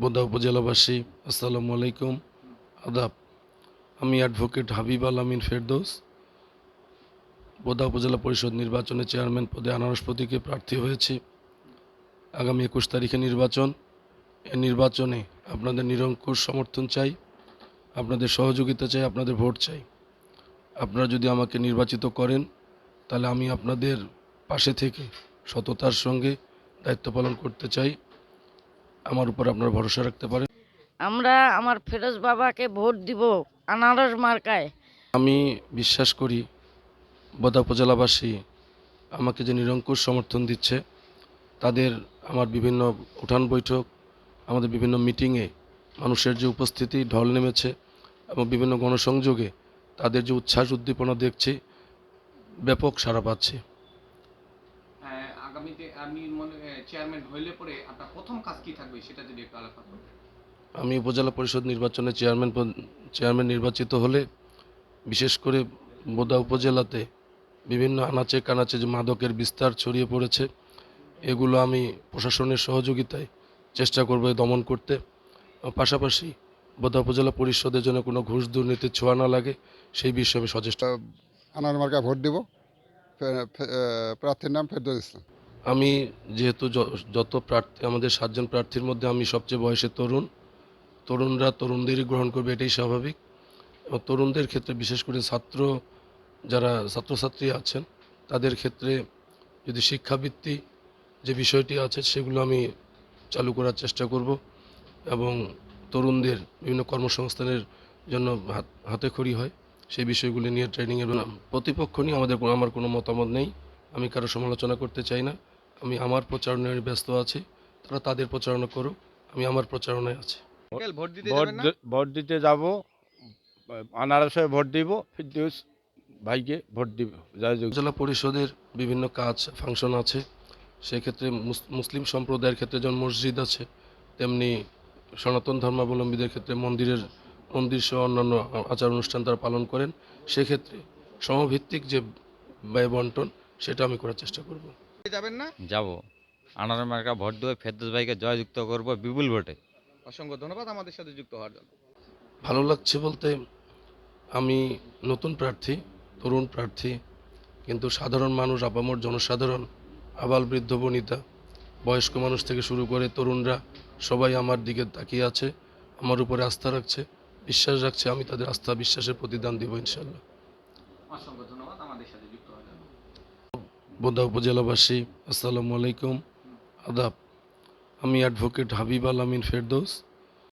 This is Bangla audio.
বোদা উপজেলাবাসী, আসসালামু আলাইকুম। আদাব, আমি অ্যাডভোকেট হাবিব আল আমিন ফেরদৌস। বোদা উপজেলা পরিষদ নির্বাচনে চেয়ারম্যান পদে আনারস প্রতীকে প্রার্থী হয়েছি। আগামী একুশ তারিখে নির্বাচন। এই নির্বাচনে আপনাদের নিরঙ্কুশ সমর্থন চাই, আপনাদের সহযোগিতা চাই, আপনাদের ভোট চাই। আপনারা যদি আমাকে নির্বাচিত করেন, তাহলে আমি আপনাদের পাশে থেকে সততার সঙ্গে দায়িত্ব পালন করতে চাই। আমার উপর আপনারা ভরসা রাখতে পারেন। আমরা আমার ফেরোজ বাবাকে ভোট দিব আনারস মার্কায়। আমি বিশ্বাস করি বদা উপজেলাবাসী আমাকে যে নিরঙ্কুশ সমর্থন দিচ্ছে তাদের আমার বিভিন্ন উঠান বৈঠক আমাদের বিভিন্ন মিটিংয়ে মানুষের যে উপস্থিতি ঢল নেমেছে এবং বিভিন্ন গণসংযোগে তাদের যে উচ্ছ্বাস উদ্দীপনা দেখছি ব্যাপক সাড়া পাচ্ছি। আগামীতে আপনি চেয়ারম্যান হইলে পরে আপনার প্রথম কাজ কি থাকবে সেটা যদি একটু আলোচনা করবেন আমি উপজেলা পরিষদ নির্বাচনে চেয়ারম্যান চেয়ারম্যান নির্বাচিত হলে বিশেষ করে বোদা উপজেলাতে বিভিন্ন আনাচে কানাচে যে মাদকের বিস্তার ছড়িয়ে পড়েছে এগুলো আমি প্রশাসনের সহযোগিতায় চেষ্টা করব দমন করতে। পাশাপাশি বোদা উপজেলা পরিষদের জন্য কোনো ঘুষ দুর্নীতির ছোঁয়া না লাগে সেই বিষয়ে আমি সচেষ্ট। আনার মার্কা ভোট দিব। প্রার্থীর নাম ফেরদৌস ইসলাম। আমি যেহেতু যত প্রার্থী, আমাদের সাতজন প্রার্থীর মধ্যে আমি সবচেয়ে বয়সে তরুণ। তরুণরা তরুণদেরই গ্রহণ করবে, এটাই স্বাভাবিক। এবং তরুণদের ক্ষেত্রে, বিশেষ করে ছাত্র, যারা ছাত্রছাত্রী আছেন, তাদের ক্ষেত্রে যদি শিক্ষাবৃত্তি যে বিষয়টি আছে, সেগুলো আমি চালু করার চেষ্টা করব এবং তরুণদের বিভিন্ন কর্মসংস্থানের জন্য হাতে খড়ি হয়, সেই বিষয়গুলি নিয়ে ট্রেনিংয়ের প্রতিপক্ষ নিয়ে আমাদের আমার কোনো মতামত নেই। আমি কারও সমালোচনা করতে চাই না। আমি আমার প্রচারণায় ব্যস্ত আছি। তারা তাদের প্রচারণা করুক আমি আমার প্রচারণায় আছি। ভোট দিতে যাব আনারসে ভোট দিব ফিরদৌস ভাইকে ভোট দিব। জেলা পরিষদের বিভিন্ন কাজ ফাংশন আছে। সেক্ষেত্রে মুস- মুসলিম সম্প্রদায়ের ক্ষেত্রে যেমন মসজিদ আছে তেমনি সনাতন ধর্মাবলম্বীদের ক্ষেত্রে মন্দিরের মন্দির সহ অন্যান্য আচার অনুষ্ঠান তারা পালন করেন। সেক্ষেত্রে সমভিত্তিক যে ব্যয় বন্টন সেটা আমি করার চেষ্টা করব। যাবেন না? যাব। আনার মার্কা ভোট দেবো ফেরদৌস ভাইকে জয়যুক্ত করব বিপুল ভোটে। অসংখ্য ধন্যবাদ আমাদের সাথে যুক্ত হওয়ার জন্য। ভালো লাগছে বলতে আমি নতুন প্রার্থী তরুণ প্রার্থী কিন্তু সাধারণ মানুষ আপামর জনসাধারণ আবাল বৃদ্ধ বনিতা বয়স্ক মানুষ থেকে শুরু করে তরুণরা সবাই আমার দিকে তাকিয়ে আছে আমার উপরে আস্থা রাখছে বিশ্বাস রাখছে আমি তাদের আস্থা বিশ্বাসের প্রতিদান দিব ইনশাল্লাহ অসংখ্য ধন্যবাদ আমাদের সাথে যুক্ত বোদা উপজেলাবাসী আসসালামু আলাইকুম। আদাব আমি অ্যাডভোকেট হাবিব আল আমিন ফেরদৌস।